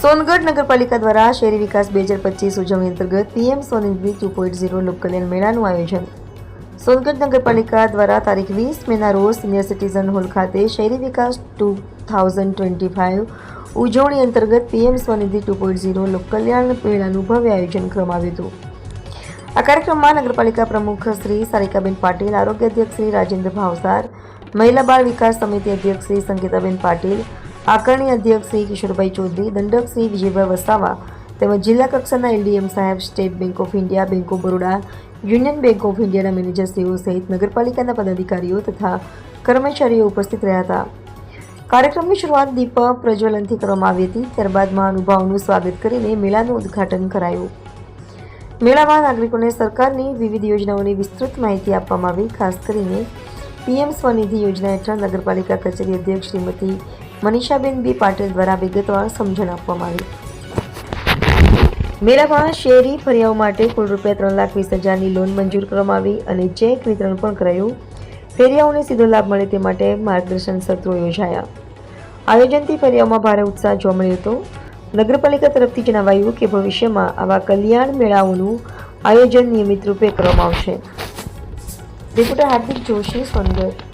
સોનગઢ નગરપાલિકા દ્વારા શહેરી વિકાસ બે હજાર પચીસ ઉજવણી અંતર્ગત PM Svanidhi two point zero લોકકલ્યાણ મેળાનું આયોજન. સોનગઢ નગરપાલિકા દ્વારા તારીખ વીસ મેના રોજ સિનિયર સિટીઝન હોલ ખાતે શહેરી વિકાસ ટુ થાઉઝન્ડ ટ્વેન્ટી ફાઇવ ઉજવણી અંતર્ગત PM Svanidhi two point zero લોકકલ્યાણ મેળાનું ભવ્ય આયોજન કરવામાં આવ્યું હતું. આ કાર્યક્રમમાં નગરપાલિકા પ્રમુખ શ્રી સારિકાબેન પાટીલ, આરોગ્ય અધ્યક્ષ શ્રી રાજેન્દ્ર ભાવસાર, મહિલા બાળ વિકાસ સમિતિ અધ્યક્ષ શ્રી સંગીતાબેન પાટીલ આકારણી અધ્યક્ષ શ્રી કિશોરભાઈ ચૌધરી, દંડક શ્રી વિજયભાઈ વસાવા તેમજ જિલ્લા કક્ષાના એલડીએમ સાહેબ State Bank of India, Bank of Baroda, Union Bank of ઇન્ડિયાના મેનેજરશ્રીઓ સહિત નગરપાલિકાના પદાધિકારીઓ તથા કર્મચારીઓ ઉપસ્થિત રહ્યા હતા. કાર્યક્રમની શરૂઆત દીપ પ્રજ્વલનથી કરવામાં આવી હતી. ત્યારબાદ મહાનુભાવોનું સ્વાગત કરીને મેળાનું ઉદ્ઘાટન કરાયું. મેળામાં નાગરિકોને સરકારની વિવિધ યોજનાઓની વિસ્તૃત માહિતી આપવામાં આવી. ખાસ કરીને પીએમ સ્વનિધિ યોજના હેઠળ નગરપાલિકા કચેરી અધ્યક્ષ શ્રીમતી મનીષાબેન બી પાટીલ દ્વારા વિગતવાર સમજણ આપવામાં આવી. મેળામાં શહેરી ફરિયાઓ માટે કુલ રૂપિયા ત્રણ લાખ વીસ હજારની લોન મંજૂર કરવામાં આવી અને ચેક વિતરણ પણ કરાયું. ફેરિયાઓને સીધો લાભ મળે તે માટે માર્ગદર્શન સત્રો યોજાયા. આયોજનથી ફેરિયાઓમાં ભારે ઉત્સાહ જોવા મળ્યો હતો. નગરપાલિકા તરફથી જણાવાયું કે ભવિષ્યમાં આવા કલ્યાણ મેળાઓનું આયોજન નિયમિત રૂપે કરવામાં આવશે. રિપોર્ટર હાર્દિક જોશી, સોનગઢ.